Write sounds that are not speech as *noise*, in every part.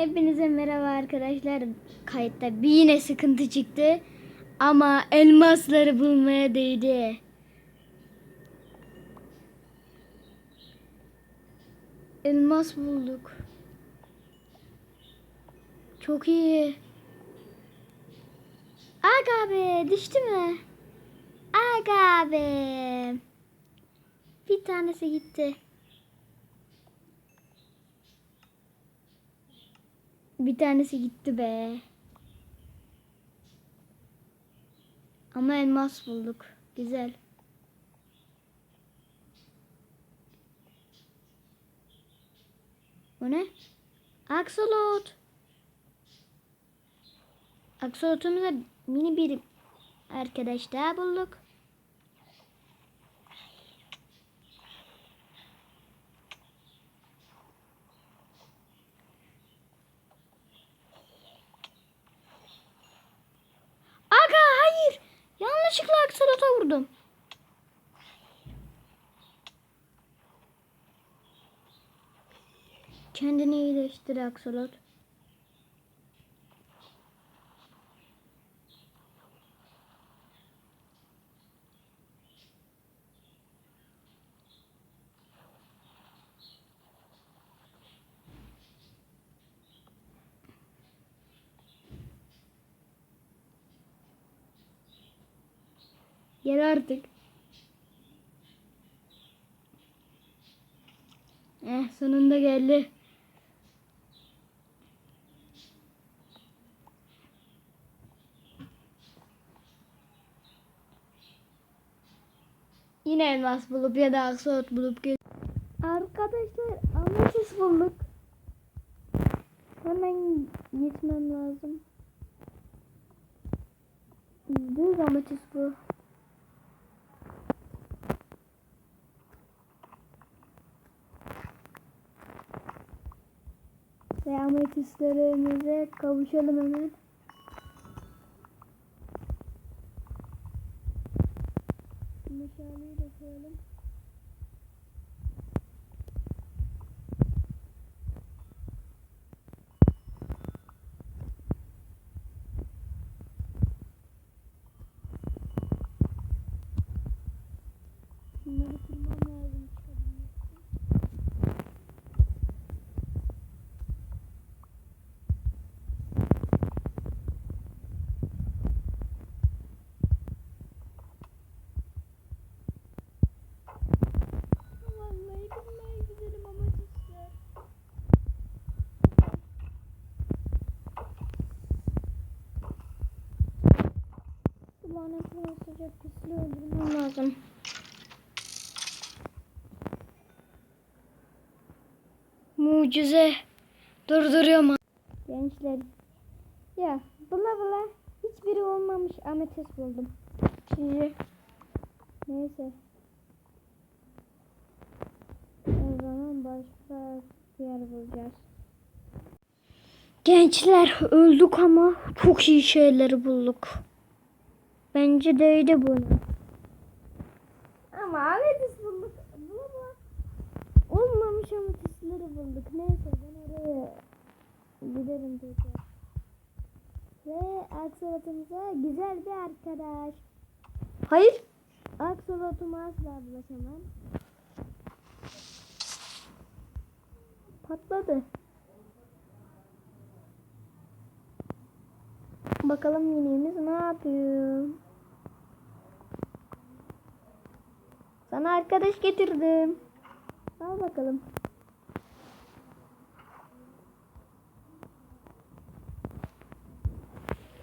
Hepinize merhaba arkadaşlar. Kayıtta bir yine sıkıntı çıktı. Ama elmasları bulmaya değdi. Elmas bulduk. Çok iyi. Aga be düştü mü? Aga be. Bir tanesi gitti. Bir tanesi gitti be. Ama elmas bulduk. Güzel. Bu ne? Aksolot. Aksolotumuza mini bir arkadaş daha bulduk. Aga hayır. Aksolota vurdum. Kendini iyileştir aksolot. Gel artık. Eh sonunda geldi. Yine elmas bulup ya da aksot bulup gel. Arkadaşlar ametis bulduk. Hemen gitmem lazım. Düz ametis bu. Ve ametistlerimize kavuşalım hemen. Meşaleyi de koyalım. Bunları kırmam lazım. çıkabilmek için. Vallahi billahi güzelim ama işte. Bu lanetli pisliği öldürmem lazım. Mucize. Durduruyorum. Gençler. Ya bula bula hiçbiri olmamış ametist buldum. Şimdi neyse. O zaman başka bir yer bulacağız. Gençler öldük ama çok iyi şeyleri bulduk. Bence değdi bunu. Ama ametist bulduk. Bula Olmamış ametistleri bulduk. Neyse ben oraya giderim tekrar. Ve aksolotumuza güzel bir arkadaş. Hayır. Aksolotuma asla bulaşamam. Patladı. Bakalım yinemiz ne yapıyor. Sana arkadaş getirdim. Al bakalım.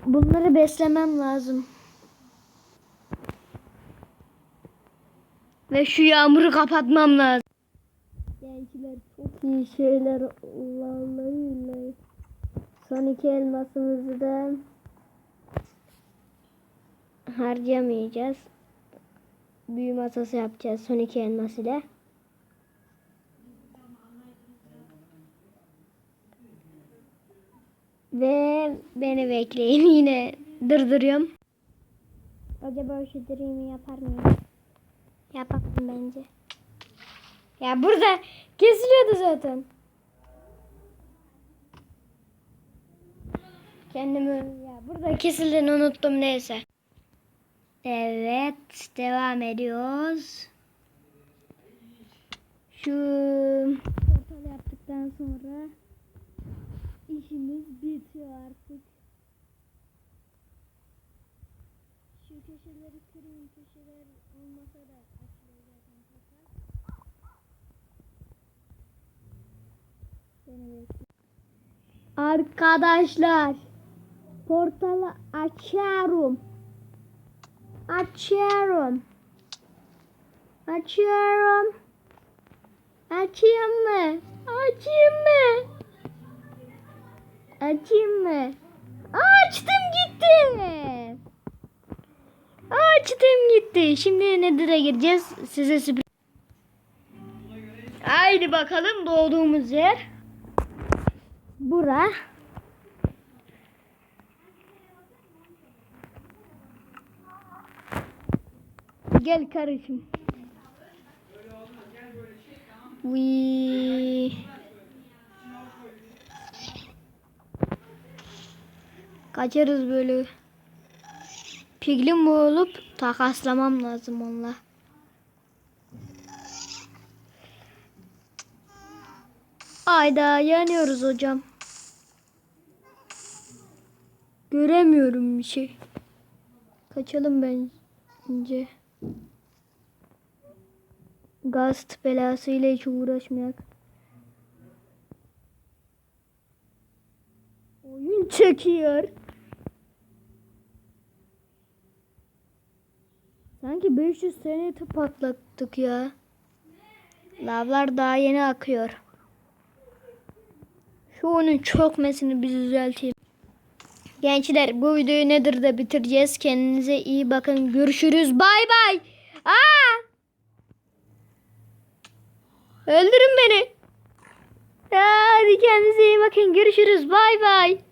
Bunları beslemem lazım. Ve şu yağmuru kapatmam lazım. Gençler çok iyi şeyler vallahi Son iki elmasımızı da harcamayacağız. Büyü masası yapacağız son iki elmas ile. Ve beni bekleyin *laughs* yine dırdırıyorum. Acaba şu dream'i yapar mıyım? Yapamam bence. Ya burada kesiliyordu zaten. Kendimi ya burada kesildiğini unuttum neyse. Evet devam ediyoruz. Şu portal yaptıktan sonra işimiz bitiyor artık. Şu köşeleri kırayım köşeler olmasa da açılıyor portal. Arkadaşlar portalı açıyorum. Açıyorum. Açıyorum. Açayım mı? Açayım mı? Açayım mı? Açtım gitti. Açtım gitti. Şimdi Nether'a gireceğiz. Size sürpriz. Haydi bakalım doğduğumuz yer. Bura. Gel karışım. Uy. Kaçarız böyle. Piglin olup takaslamam lazım onunla. Ayda yanıyoruz hocam. Göremiyorum bir şey. Kaçalım bence. Gast belasıyla hiç uğraşmayak. Oyun çekiyor. Sanki 500 sene patlattık ya. Lavlar daha yeni akıyor. Şu oyunun çökmesini bir düzelteyim. Gençler bu videoyu nedir de bitireceğiz. Kendinize iyi bakın. Görüşürüz. Bay bay. Aa! Öldürün beni. Hadi kendinize iyi bakın. Görüşürüz. Bay bay.